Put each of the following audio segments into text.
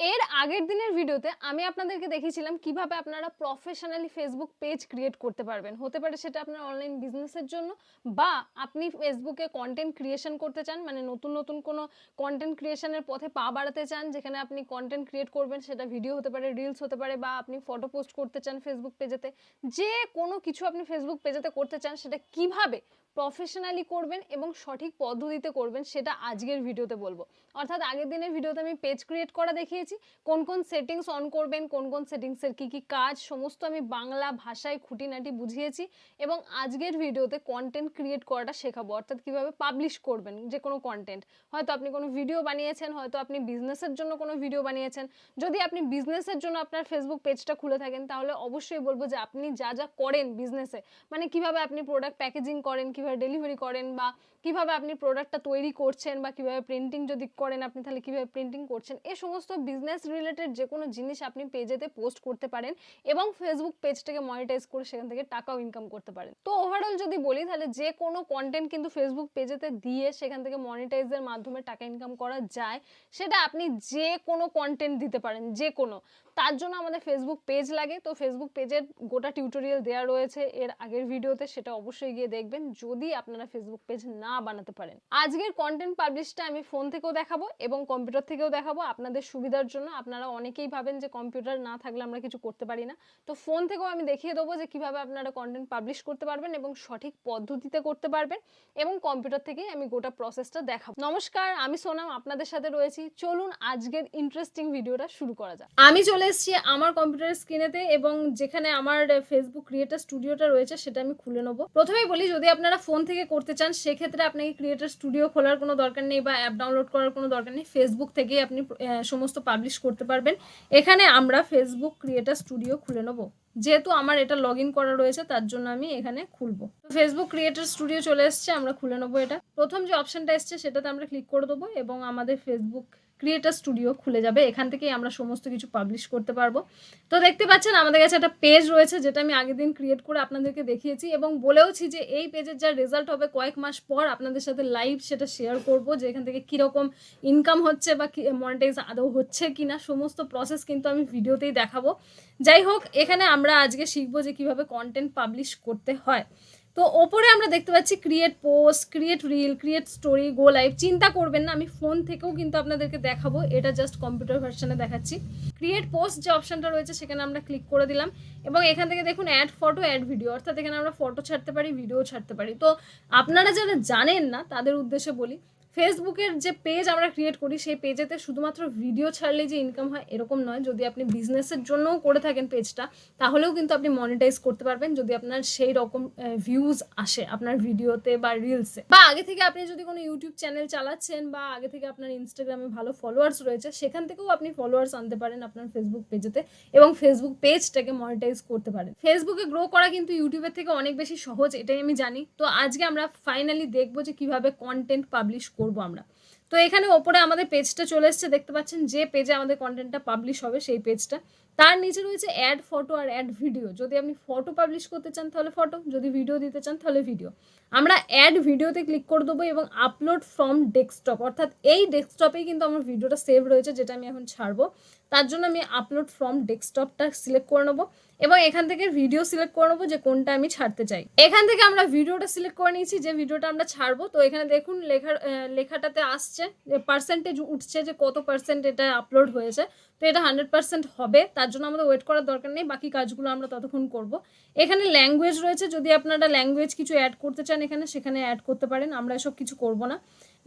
এর আগের দিনের ভিডিওতে আমি আপনাদেরকে দেখিয়েছিলাম কীভাবে আপনারা প্রফেশনালি ফেসবুক পেজ ক্রিয়েট করতে পারবেন। হতে পারে সেটা আপনার অনলাইন বিজনেসের জন্য বা আপনি ফেসবুকে কন্টেন্ট ক্রিয়েশন করতে চান মানে নতুন নতুন কোনো কন্টেন্ট ক্রিয়েশনের পথে পা বাড়াতে চান, যেখানে আপনি কন্টেন্ট ক্রিয়েট করবেন, সেটা ভিডিও হতে পারে রিলস হতে পারে বা আপনি ফটো পোস্ট করতে চান ফেসবুক পেজেতে যে কোনো কিছু আপনি ফেসবুক পেজেতে করতে চান, সেটা কীভাবে প্রফেশনালি করবেন এবং সঠিক পদ্ধতিতে করবেন, সেটা আজকের ভিডিওতে বলব। অর্থাৎ আগের দিনের ভিডিওতে আমি পেজ ক্রিয়েট করা দেখিয়েছি, কোন কোন সেটিংস অন করবেন, কোন কোন সেটিংসের কী কী কাজ, সমস্ত আমি বাংলা ভাষায় খুঁটিনাটি বুঝিয়েছি এবং আজকের ভিডিওতে কন্টেন্ট ক্রিয়েট করাটা শেখাবো। অর্থাৎ কীভাবে পাবলিশ করবেন যে কোনো কন্টেন্ট হয়তো আপনি কোনো ভিডিও বানিয়েছেন, হয়তো আপনি বিজনেসের জন্য কোনো ভিডিও বানিয়েছেন। যদি আপনি বিজনেসের জন্য আপনার ফেসবুক পেজটা খুলে থাকেন, তাহলে অবশ্যই বলব যে আপনি যা যা করেন বিজনেসে মানে কীভাবে আপনি প্রোডাক্ট প্যাকেজিং করেন, কীভাবে ডেলিভারি করেন বা কীভাবে আপনি প্রোডাক্টটা তৈরি করছেন বা কীভাবে প্রিন্টিং যদি করেন আপনি তাহলে কীভাবে প্রিন্টিং করছেন এই সমস্ত বিজনেস রিলেটেড যে কোনো জিনিস আপনি পেজেতে পোস্ট করতে পারেন এবং ফেসবুক পেজটাকে মনিটাইজ করে সেখান থেকে টাকাও ইনকাম করতে পারেন। তো ওভারঅল যদি বলি তাহলে যে কোনো কন্টেন্ট কিন্তু ফেসবুক পেজেতে দিয়ে সেখান থেকে মনিটাইজের মাধ্যমে টাকা ইনকাম করা যায়, সেটা আপনি যে কোনো কন্টেন্ট দিতে পারেন, যে কোনো। তার জন্য আমাদের ফেসবুক পেজ লাগে। তো ফেসবুক পেজের গোটা টিউটোরিয়াল দেওয়া রয়েছে। এর আগের ভিডিওতে সেটা অবশ্যই গিয়ে দেখবেন। যদি আপনারা ফেসবুক পেজ না বানাতে পারেন। আজকের কন্টেন্ট পাবলিশটা আমি ফোন থেকেও দেখাবো এবং কম্পিউটার থেকেও দেখাবো। আপনাদের সুবিধার জন্য আপনারা অনেকেই ভাবেন যে কম্পিউটার না থাকলে আমরা কিছু করতে পারি না। তো ফোন থেকেও আমি দেখিয়ে দেবো যে কীভাবে আপনারা কন্টেন্ট পাবলিশ করতে পারবেন এবং সঠিক পদ্ধতিতে করতে পারবেন এবং কম্পিউটার থেকেই আমি গোটা প্রসেসটা দেখাবো। নমস্কার, আমি সোনাম, আপনাদের সাথে রয়েছি। চলুন আজকের ইন্টারেস্টিং ভিডিওটা শুরু করা যাক। আমি চলে এসেছি আমার কম্পিউটার স্ক্রিনেতে এবং যেখানে আমার ফেসবুক ক্রিয়েটার স্টুডিওটা রয়েছে সেটা আমি খুলে নেব। প্রথমেই বলি, যদি আপনারা ফোন থেকে করতে চান, সেক্ষেত্রে আপনাকে ক্রিয়েটার স্টুডিও খোলার কোনো দরকার নেই বা অ্যাপ ডাউনলোড করার কোনো দরকার নেই। ফেসবুক থেকেই আপনি সমস্ত পাবলিশ করতে পারবেন। এখানে আমরা ফেসবুক ক্রিয়েটার স্টুডিও খুলে নেব। যেহেতু আমার এটা লগ ইন করা রয়েছে, তার জন্য আমি এখানে খুলবো। ফেসবুক ক্রিয়েটার স্টুডিও চলে এসছে, আমরা খুলে নেব এটা। প্রথম যে অপশনটা এসছে, সেটাতে আমরা ক্লিক করে দেবো এবং আমাদের ফেসবুক ক্রিয়েটার স্টুডিও খুলে যাবে। এখান থেকেই আমরা সমস্ত কিছু পাবলিশ করতে পারব। তো দেখতে পাচ্ছেন, আমাদের কাছে একটা পেজ রয়েছে, যেটা আমি আগের দিন ক্রিয়েট করে আপনাদেরকে দেখিয়েছি এবং বলেওছি যে এই পেজের যা রেজাল্ট হবে কয়েক মাস পর আপনাদের সাথে লাইভ সেটা শেয়ার করব, যে এখান থেকে কীরকম ইনকাম হচ্ছে বা মনিটাইজ আদৌ হচ্ছে কি না সমস্ত প্রসেস কিন্তু আমি ভিডিওতেই দেখাবো। যাই হোক, এখানে আমরা আজকে শিখব যে কীভাবে কন্টেন্ট পাবলিশ করতে হয়। তো ওপরে আমরা দেখতে পাচ্ছি create post create reel create story go live চিন্তা করবেন না, আমি ফোন থেকেও কিন্তু আপনাদেরকে দেখাবো। এটা জাস্ট কম্পিউটার ভার্সনে দেখাচ্ছি। ক্রিয়েট পোস্ট যে অপশানটা রয়েছে, সেখানে আমরা ক্লিক করে দিলাম। এবং এখান থেকে দেখুন অ্যাড ফটো অ্যাড ভিডিও অর্থাৎ এখানে আমরা ফটো ছাড়তে পারি ভিডিও ছাড়তে পারি। তো আপনারা যারা জানেন না, তাদের উদ্দেশ্যে বলি ফেসবুকের যে পেজ আমরা ক্রিয়েট করি, সেই পেজেতে শুধুমাত্র ভিডিও ছাড়লে যে ইনকাম হয়, এরকম নয়। যদি আপনি বিজনেসের জন্যও করে থাকেন পেজটা তাহলেও কিন্তু আপনি মনিটাইজ করতে পারবেন। যদি আপনার সেই রকম ভিউজ আসে আপনার ভিডিওতে বা রিলসে বা আগে থেকে আপনি যদি কোনো ইউটিউব চ্যানেল চালাচ্ছেন বা আগে থেকে আপনার ইনস্টাগ্রামে ভালো ফলোয়ার্স রয়েছে, সেখান থেকেও আপনি ফলোয়ার্স আনতে পারেন আপনার ফেসবুক পেজেতে এবং ফেসবুক পেজটাকে মনিটাইজ করতে পারেন। ফেসবুকে গ্রো করা কিন্তু ইউটিউবের থেকে অনেক বেশি সহজ, এটাই আমি জানি। তো আজকে আমরা ফাইনালি দেখব যে কীভাবে কন্টেন্ট পাবলিশ করব। আমরা। তো এখানে ওপরে আমাদের পেজটা চলে এসছে, দেখতে পাচ্ছেন যে পেজে আমাদের কন্টেন্টটা পাবলিশ হবে সেই পেজটা তার নিচে রয়েছে অ্যাড ফটো আর অ্যাড ভিডিও যদি আপনি ফটো পাবলিশ করতে চান তাহলে ফটো যদি ভিডিও দিতে চান তাহলে ভিডিও আমরা অ্যাড ভিডিওতে ক্লিক করে দেবো এবং আপলোড ফ্রম ডেস্কটপ অর্থাৎ এই ডেস্কটপেই কিন্তু আমার ভিডিওটা সেভ রয়েছে, যেটা আমি এখন ছাড়বো। তার জন্য আমি আপলোড ফ্রম ডেস্কটপটা সিলেক্ট করে নেব। এবং এখান থেকে ভিডিও সিলেক্ট করে নেব যে কোনটা আমি ছাড়তে চাই। এখান থেকে আমরা ভিডিওটা সিলেক্ট করে নিয়েছি, যে ভিডিওটা আমরা ছাড়বো। তো এখানে দেখুন লেখার লেখাটাতে আসছে যে পার্সেন্টেজ উঠছে যে কত পার্সেন্ট এটা আপলোড হয়েছে। তো এটা হান্ড্রেড পার্সেন্ট হবে, তার জন্য আমাদের ওয়েট করার দরকার নেই, বাকি কাজগুলো আমরা ততক্ষণ করব। এখানে ল্যাঙ্গুয়েজ রয়েছে, যদি আপনারা ল্যাঙ্গুয়েজ কিছু অ্যাড করতে চান এখানে, সেখানে অ্যাড করতে পারেন, আমরা এসব কিছু করব না।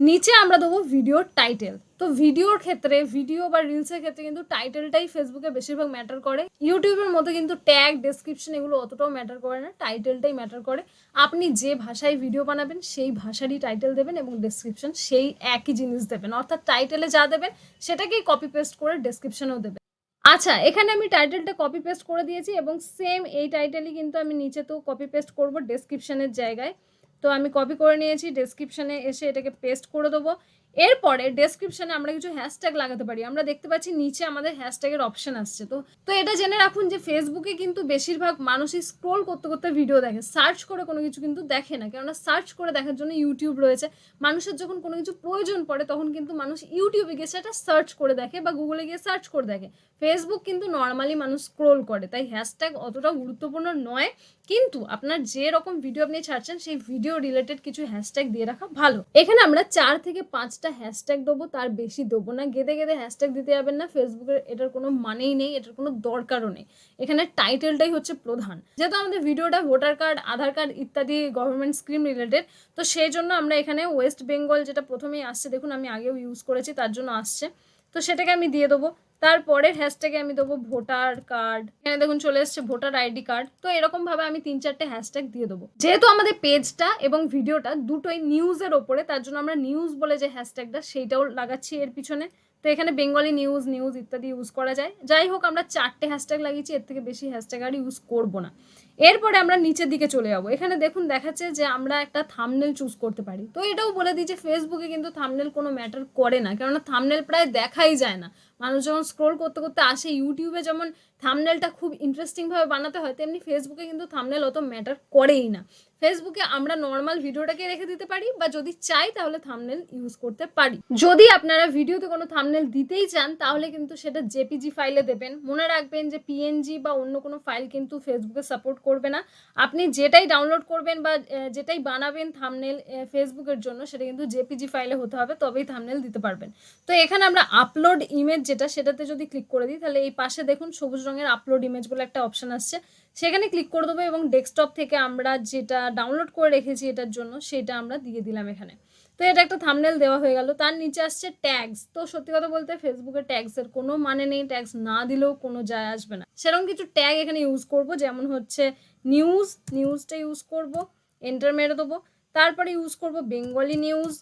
নিচে আমরা দেবো ভিডিওর টাইটেল তো ভিডিওর ক্ষেত্রে ভিডিও বা রিলসের ক্ষেত্রে কিন্তু টাইটেলটাই ফেসবুকে বেশিরভাগ ম্যাটার করে। ইউটিউবের মতো কিন্তু ট্যাগ ডেসক্রিপশন এগুলো অতটাও ম্যাটার করে না টাইটেলটাই ম্যাটার করে। আপনি যে ভাষায় ভিডিও বানাবেন, সেই ভাষারই টাইটেল দেবেন এবং ডেসক্রিপশন সেই একই জিনিস দেবেন। অর্থাৎ টাইটেলে যা দেবেন, সেটাকেই কপি পেস্ট করে ডেসক্রিপশনেও দেবেন। আচ্ছা এখানে আমি টাইটেলটা কপি পেস্ট করে দিয়েছি এবং সেম এই টাইটেলই কিন্তু আমি নিচে তো কপি পেস্ট করব ডেসক্রিপশনের জায়গায়। তো আমি কপি করে নিয়েছি ডেসক্রিপশানে এসে এটাকে পেস্ট করে দেবো। এরপরে ডেসক্রিপশনে আমরা কিছু হ্যাশট্যাগ লাগাতে পারি। আমরা দেখতে পাচ্ছি নিচে আমাদের হ্যাশট্যাগের অপশন আসছে। তো তো এটা জেনে রাখুন যে ফেসবুকে কিন্তু বেশিরভাগ মানুষই স্ক্রোল করতে করতে ভিডিও দেখে। সার্চ করে কোনো কিছু কিন্তু দেখে না। কেননা সার্চ করে দেখার জন্য ইউটিউব রয়েছে। মানুষের যখন কোনো কিছু প্রয়োজন পড়ে, তখন কিন্তু মানুষ ইউটিউবে গিয়ে সেটা সার্চ করে দেখে বা গুগলে গিয়ে সার্চ করে দেখে। ফেসবুক কিন্তু নর্মালি মানুষ স্ক্রোল করে। তাই হ্যাশট্যাগ অতটা গুরুত্বপূর্ণ নয়। কিন্তু আপনার যে রকম ভিডিও আপনি ছাড়ছেন, সেই ভিডিও রিলেটেড কিছু হ্যাশট্যাগ দিয়ে রাখা ভালো। এখানে আমরা চার থেকে পাঁচটা হ্যাশট্যাগ দেবো, তার বেশি দেবো না। গেদে গেদে হ্যাশট্যাগ দিতে যাবেন না। ফেসবুকের এটার কোনো মানেই নেই, এটার কোনো দরকারও নেই। এখানে টাইটেলটাই হচ্ছে প্রধান। যেহেতু আমাদের ভিডিওটা ভোটার কার্ড আধার কার্ড ইত্যাদি গভর্নমেন্ট স্কিম রিলেটেড তো সেই জন্য আমরা এখানে ওয়েস্ট বেঙ্গল যেটা প্রথমেই আসছে, দেখুন আমি আগেও ইউজ করেছি, তার জন্য আসছে। তো সেটাকে আমি দিয়ে দেবো। তারপরের হ্যাশট্যাগে আমি দেবো ভোটার কার্ড এখানে দেখুন চলে এসছে ভোটার আইডি কার্ড তো এরকম ভাবে আমি তিন চারটে হ্যাশট্যাগ দিয়ে দেবো। যেহেতু আমাদের পেজটা এবং ভিডিওটা দুটোই নিউজের ওপরে, তার জন্য আমরা নিউজ বলে যে হ্যাশট্যাগটা সেইটাও লাগাচ্ছি এর পিছনে। তো এখানে বেঙ্গলি নিউজ নিউজ ইত্যাদি ইউজ করা যায়। যাই হোক, আমরা চারটে হ্যাশট্যাগ লাগিয়েছি, এর থেকে বেশি হ্যাশট্যাগ আর ইউজ করব না। এরপরে আমরা নিচের দিকে চলে যাব। এখানে দেখুন দেখাচ্ছে যে আমরা একটা থামনেল চুজ করতে পারি। তো এটাও বলে দিই যে ফেসবুকে কিন্তু থামনেল কোনো ম্যাটার করে না, কেননা থামনেল প্রায় দেখাই যায় না। মানুষ যখন স্ক্রোল করতে করতে আসে ইউটিউবে যেমন থামনেলটা খুব ইন্টারেস্টিংভাবে বানাতে হয়, তেমনি ফেসবুকে কিন্তু থামনেল অত ম্যাটার করেই না। ফেসবুকে আমরা নর্মাল ভিডিওটাকে রেখে দিতে পারি বা যদি চাই তাহলে থামনেল ইউজ করতে পারি। যদি আপনারা ভিডিওতে কোনো থামনেল দিতেই চান, তাহলে কিন্তু সেটা জেপিজি ফাইলে দেবেন। মনে রাখবেন যে পিএনজি বা অন্য কোনো ফাইল কিন্তু ফেসবুকে সাপোর্ট করবে না। আপনি যেটাই ডাউনলোড করবেন বা যেটাই বানাবেন থামনেল ফেসবুকের জন্য, সেটা কিন্তু জেপিজি ফাইলে হতে হবে, তবেই থামনেল দিতে পারবেন। তো এখানে আমরা আপলোড ইমেজ যেটা, সেটাতে যদি ক্লিক করে দিই, তাহলে এই পাশে দেখুন সবুজ রঙের আপলোড ইমেজ বলে একটা অপশন আসছে। সেখানে ক্লিক করে দেবো এবং ডেস্কটপ থেকে আমরা যেটা ডাউনলোড করে রেখেছি এটার জন্য সেটা আমরা দিয়ে দিলাম এখানে। তো এটা একটা থামনেল দেওয়া হয়ে গেল। তার নিচে আসছে ট্যাগস তো সত্যি কথা বলতে ফেসবুকে ট্যাগসের কোনো মানে নেই। ট্যাগস না দিলেও কোনো যায় আসবে না। সেরকম কিছু ট্যাগ এখানে ইউজ করব। যেমন হচ্ছে নিউজ নিউজটা ইউজ করব। এন্টার মেরে দেবো। তারপরে ইউজ করব বেঙ্গলি নিউজ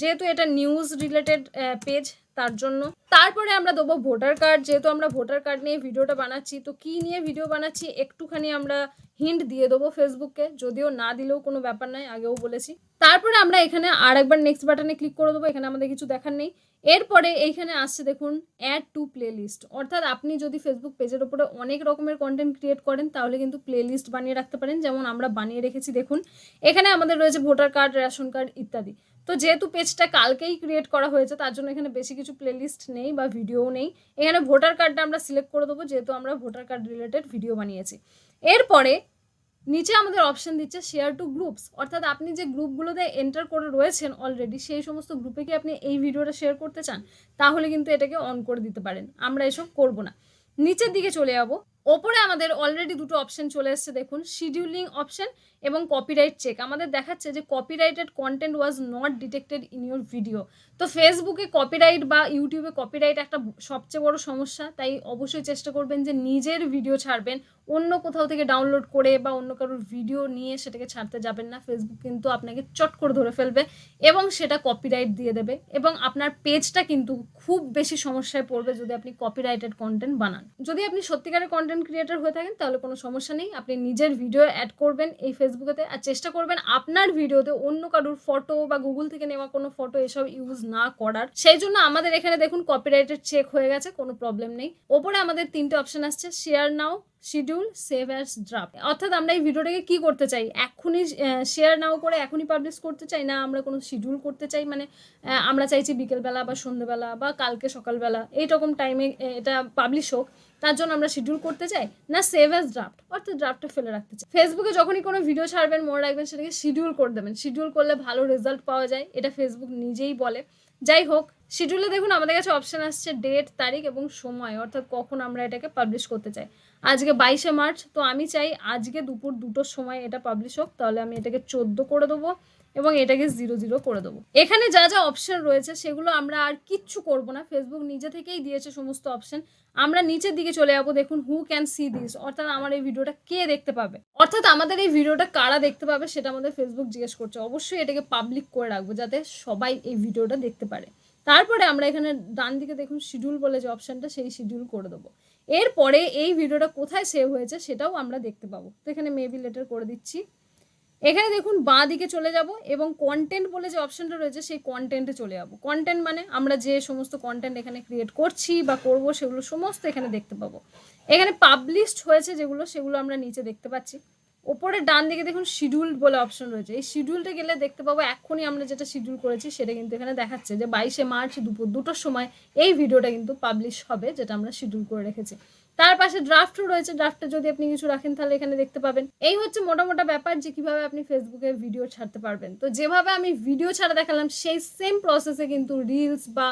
যেহেতু এটা নিউজ রিলেটেড পেজ তার জন্য। তারপরে আমরা দেবো ভোটার কার্ড যেহেতু আমরা ভোটার কার্ড নিয়ে ভিডিওটা বানাচ্ছি, তো কি নিয়ে ভিডিও বানাচ্ছি, একটুখানি আমরা হিন্ট দিয়ে দেবো ফেসবুককে যদিও না দিলেও কোনো ব্যাপার নাই, আগেও বলেছি। তারপরে আমরা এখানে আর একবার নেক্সট বাটনে ক্লিক করে দেবো, এখানে আমাদের কিছু দেখার নেই। এরপরে এইখানে আসছে দেখুন অ্যাড টু প্লে লিস্ট অর্থাৎ আপনি যদি ফেসবুক পেজের ওপরে অনেক রকমের কন্টেন্ট ক্রিয়েট করেন, তাহলে কিন্তু প্লে লিস্ট বানিয়ে রাখতে পারেন। যেমন আমরা বানিয়ে রেখেছি, দেখুন, এখানে আমাদের রয়েছে ভোটার কার্ড রেশন কার্ড ইত্যাদি। তো যেহেতু পেজটা কালকেই ক্রিয়েট করা হয়েছে, তার জন্য এখানে বেশি কিছু প্লেলিস্ট নেই বা ভিডিও নেই। এখানে ভোটার কার্ডটা আমরা সিলেক্ট করে দেবো, যেহেতু আমরা ভোটার কার্ড রিলেটেড ভিডিও বানিয়েছি। এরপরে নিচে আমাদের অপশন দিচ্ছে শেয়ার টু গ্রুপস অর্থাৎ আপনি যে গ্রুপগুলোতে এন্টার করে রয়েছেন অলরেডি সেই সমস্ত গ্রুপে কি আপনি এই ভিডিওটা শেয়ার করতে চান? তাহলে কিন্তু এটাকে অন করে দিতে পারেন। আমরা এসব করব না। নিচের দিকে চলে যাব। ওপরে আমাদের অলরেডি দুটো অপশন চলে এসেছে, দেখুন শিডিউলিং অপশন এবং কপিরাইট চেক আমাদের দেখাচ্ছে যে copyrighted content was not detected in your video তো ফেসবুকে কপিরাইট বা ইউটিউবে কপিরাইট একটা সবচেয়ে বড় সমস্যা, তাই অবশ্যই চেষ্টা করবেন যে নিজের ভিডিও ছাড়বেন, অন্য কোথাও থেকে ডাউনলোড করে বা অন্য কারোর ভিডিও নিয়ে সেটাকে ছাড়তে যাবেন না। ফেসবুক কিন্তু আপনাকে চট করে ধরে ফেলবে এবং সেটা কপিরাইট দিয়ে দেবে এবং আপনার পেজটা কিন্তু খুব বেশি সমস্যায় পড়বে যদি আপনি কপিরাইটেড কন্টেন্ট বানান। যদি আপনি সত্যিকারের কন্টেন্ট ক্রিয়েটর হয়ে থাকেন, তাহলে কোনো সমস্যা নেই। আপনি নিজের ভিডিও অ্যাড করবেন এই ফেসবুকেতে আর চেষ্টা করবেন আপনার ভিডিওতে অন্য কারোর ফটো বা গুগল থেকে নেওয়া কোনো ফটো এসব ইউজ না করার। সেই জন্য আমাদের এখানে দেখুন কপিরাইটের চেক হয়ে গেছে, কোনো প্রবলেম নেই। ওপরে আমাদের তিনটে অপশন আসছে share now schedule save as draft অর্থাৎ আমরা এই ভিডিওটাকে কি করতে চাই? এখনই শেয়ার নাও করে এখনই পাবলিশ করতে চাই? না আমরা কোনো শিডিউল করতে চাই? মানে আমরা চাইছি বিকেলবেলা বা সন্ধ্যেবেলা বা কালকে সকালবেলা। এইরকম টাইমে এটা পাবলিশ হোক, তার জন্য আমরা শিডিউল করতে চাই? না সেভ অ্যাজ ড্রাফট অর্থাৎ ড্রাফটটা ফেলে রাখতে চাই। ফেসবুকে যখনই কোনো ভিডিও ছাড়বেন মনে রাখবেন, সেটাকে শিডিউল করে দেবেন। শিডিউল করলে ভালো রেজাল্ট পাওয়া যায়। এটা ফেসবুক নিজেই বলে। যাই হোক শিডিউলে দেখুন, আমাদের কাছে অপশন আসছে ডেট তারিখ এবং সময়। অর্থাৎ কখন আমরা এটাকে পাবলিশ করতে চাই। আজকে বাইশে মার্চ, তো আমি চাই আজকে দুপুর দুটোর সময় এটা পাবলিশ হোক, তাহলে আমি এটাকে চোদ্দ করে দেবো এবং এটাকে জিরো জিরো করে দেবো। এখানে যা যা অপশন রয়েছে সেগুলো আমরা আর কিচ্ছু করব না। ফেসবুক নিজে থেকেই দিয়েছে সমস্ত অপশন আমরা নিচের দিকে চলে যাব, দেখুন হু ক্যান সি দিস অর্থাৎ আমার এই ভিডিওটা কে দেখতে পাবে? অর্থাৎ আমাদের এই ভিডিওটা কারা দেখতে পাবে সেটা আমাদের ফেসবুক জিজ্ঞেস করছে। অবশ্যই এটাকে পাবলিক করে রাখব যাতে সবাই এই ভিডিওটা দেখতে পারে। তারপরে আমরা এখানে ডান দিকে দেখুন শিডিউল বলে যে অপশনটা সেই শিডিউল করে দেবো। এরপরে এই ভিডিওটা কোথায় সেভ হয়েছে সেটাও আমরা দেখতে পাবো। তো এখানে মেবি লেটার করে দিচ্ছি। এখানে দেখুন বাঁ দিকে চলে যাব এবং কন্টেন্ট বলে যে অপশানটা রয়েছে সেই কন্টেন্টে চলে যাব। কন্টেন্ট মানে আমরা যে সমস্ত কন্টেন্ট এখানে ক্রিয়েট করছি বা করব সেগুলো সমস্ত এখানে দেখতে পাবো। এখানে পাবলিশড হয়েছে যেগুলো সেগুলো আমরা নিচে দেখতে পাচ্ছি। ওপরে ডান দিকে দেখুন শিডিউল বলে অপশন রয়েছে। এই শিডিউলটা গেলে দেখতে পাবো এখনই আমরা যেটা শিডিউল করেছি, সেটা কিন্তু এখানে দেখাচ্ছে যে বাইশে মার্চ দুপুর দুটোর সময় এই ভিডিওটা কিন্তু পাবলিশ হবে, যেটা আমরা শিডিউল করে রেখেছি। তার পাশে ড্রাফটও রয়েছে। ড্রাফটে যদি আপনি কিছু রাখেন, তাহলে এখানে দেখতে পাবেন। এই হচ্ছে মোটামোটা ব্যাপার যে কীভাবে আপনি ফেসবুকে ভিডিও ছাড়তে পারবেন। তো যেভাবে আমি ভিডিও ছাড়া দেখালাম, সেই সেম প্রসেসে কিন্তু রিলস বা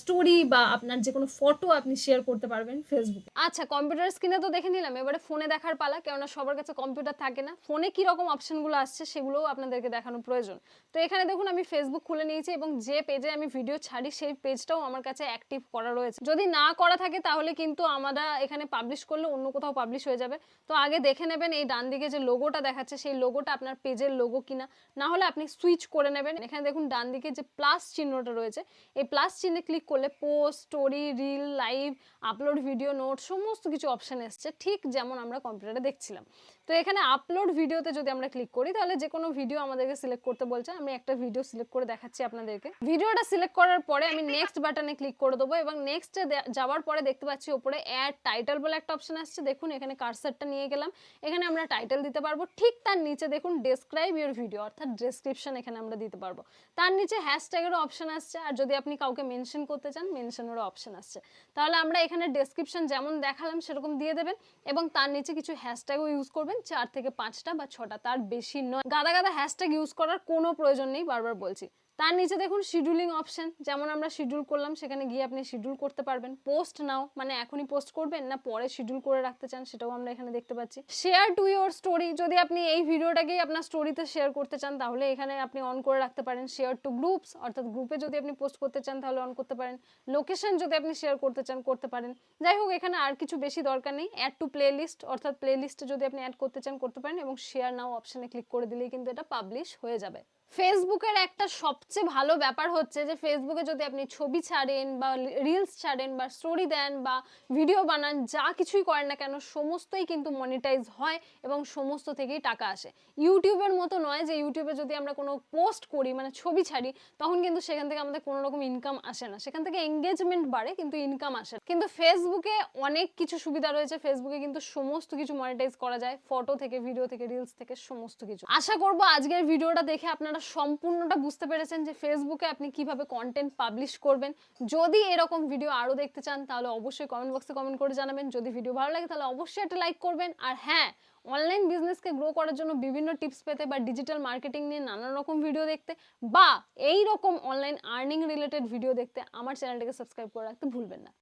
স্টোরি বা আপনার যে কোনো ফটো আপনি শেয়ার করতে পারবেন ফেসবুকে আচ্ছা কম্পিউটার স্ক্রিনে তো দেখে নিলাম। এবারে ফোনে দেখার পালা, কেননা সবার কাছে কম্পিউটার থাকে না। ফোনে কি রকম অপশনগুলো আসছে সেগুলোও আপনাদেরকে দেখানো প্রয়োজন। তো এখানে দেখুন, আমি ফেসবুক খুলে নিয়েছি এবং যে পেজে আমি ভিডিও ছাড়ি, সেই পেজটাও আমার কাছে অ্যাক্টিভ করা রয়েছে। যদি না করা থাকে, তাহলে কিন্তু আমরা এখানে পাবলিশ করলে অন্য কোথাও পাবলিশ হয়ে যাবে। তো আগে দেখে নেবেন এই ডান দিকে যে লোগোটা দেখাচ্ছে, সেই লোগোটা আপনার পেজের লোগো কিনা। না হলে আপনি সুইচ করে নেবেন। এখানে দেখুন, ডান দিকে যে প্লাস চিহ্নটা রয়েছে, এই প্লাস চিহ্নে ক্লিক করলে post story reel live upload video note সমস্ত কিছু অপশান এসছে, ঠিক যেমন আমরা কম্পিউটারে দেখছিলাম। তো এখানে আপলোড ভিডিওতে যদি আমরা ক্লিক করি, তাহলে যে কোনো ভিডিও আমাদেরকে সিলেক্ট করতে বলছে। আমি একটা ভিডিও সিলেক্ট করে দেখাচ্ছি আপনাদেরকে। ভিডিওটা সিলেক্ট করার পরে আমি নেক্সট বাটনে ক্লিক করে দেবো এবং নেক্সটে যাওয়ার পরে দেখতে পাচ্ছি ওপরে অ্যাড টাইটেল বলে একটা অপশন আসছে। দেখুন, এখানে কারসারটা নিয়ে গেলাম। এখানে আমরা টাইটেল দিতে পারব। ঠিক তার নিচে দেখুন ডেসক্রাইব ইউর ভিডিও অর্থাৎ ডেসক্রিপশন এখানে আমরা দিতে পারব। তার নিচে হ্যাশট্যাগেরও অপশন আসছে। আর যদি আপনি কাউকে মেনশন করতে চান, মেনশনেরও অপশন আসছে। তাহলে আমরা এখানে ডেসক্রিপশন যেমন দেখালাম সেরকম দিয়ে দেবেন এবং তার নিচে কিছু হ্যাশট্যাগও ইউজ করবেন, চার থেকে পাঁচটা বা ছটা, তার বেশি নয়। গাদা গাদা হ্যাশট্যাগ ইউজ করার কোনো প্রয়োজন নেই, বারবার বলছি। তার নিচে দেখুন শিডিউলিং অপশন যেমন আমরা শিডিউল করলাম, সেখানে গিয়ে আপনি শিডিউল করতে পারবেন। পোস্ট নাও মানে এখনই পোস্ট করবেন, না পরে শিডিউল করে রাখতে চান, সেটাও আমরা এখানে দেখতে পাচ্ছি। শেয়ার টু ইউর স্টোরি যদি আপনি এই ভিডিওটাকেই আপনার স্টোরিতে শেয়ার করতে চান, তাহলে এখানে আপনি অন করে রাখতে পারেন। শেয়ার টু গ্রুপস অর্থাৎ গ্রুপে যদি আপনি পোস্ট করতে চান, তাহলে অন করতে পারেন। লোকেশন যদি আপনি শেয়ার করতে চান, করতে পারেন। যাই হোক, এখানে আর কিছু বেশি দরকার নেই। অ্যাড টু প্লে লিস্ট অর্থাৎ প্লে লিস্টে যদি আপনি অ্যাড করতে চান, করতে পারেন এবং শেয়ার নাও অপশানে ক্লিক করে দিলেই কিন্তু এটা পাবলিশ হয়ে যাবে। ফেসবুকের একটা সবচেয়ে ভালো ব্যাপার হচ্ছে যে ফেসবুকে যদি আপনি ছবি ছাড়েন বা রিলস ছাড়েন বা স্টোরি দেন বা ভিডিও বানান, যা কিছুই করেন না কেন, সমস্তই কিন্তু মনিটাইজ হয় এবং সমস্ত থেকেই টাকা আসে। ইউটিউবের মতো নয় যে ইউটিউবে যদি আমরা কোনো পোস্ট করি মানে ছবি ছাড়ি, তখন কিন্তু সেখান থেকে আমাদের কোনো রকম ইনকাম আসে না। সেখান থেকে এঙ্গেজমেন্ট বাড়ে, কিন্তু ইনকাম আসে না। কিন্তু ফেসবুকে অনেক কিছু সুবিধা রয়েছে। ফেসবুকে কিন্তু সমস্ত কিছু মনিটাইজ করা যায়। ফটো থেকে ভিডিও থেকে রিলস থেকে, সমস্ত কিছু। আশা করব আজকের ভিডিওটা দেখে আপনারা সম্পূর্ণটা বুঝতে পেরেছেন যে ফেসবুকে আপনি কীভাবে কন্টেন্ট পাবলিশ করবেন। যদি এরকম ভিডিও আরও দেখতে চান, তাহলে অবশ্যই কমেন্ট বক্সে কমেন্ট করে জানাবেন। যদি ভিডিও ভালো লাগে, তাহলে অবশ্যই একটা লাইক করবেন। আর হ্যাঁ অনলাইন বিজনেসকে গ্রো করার জন্য বিভিন্ন টিপস পেতে বা ডিজিটাল মার্কেটিং নিয়ে নানান রকম ভিডিও দেখতে বা এই রকম অনলাইন আর্নিং রিলেটেড ভিডিও দেখতে আমার চ্যানেলটাকে সাবস্ক্রাইব করে রাখতে ভুলবেন না।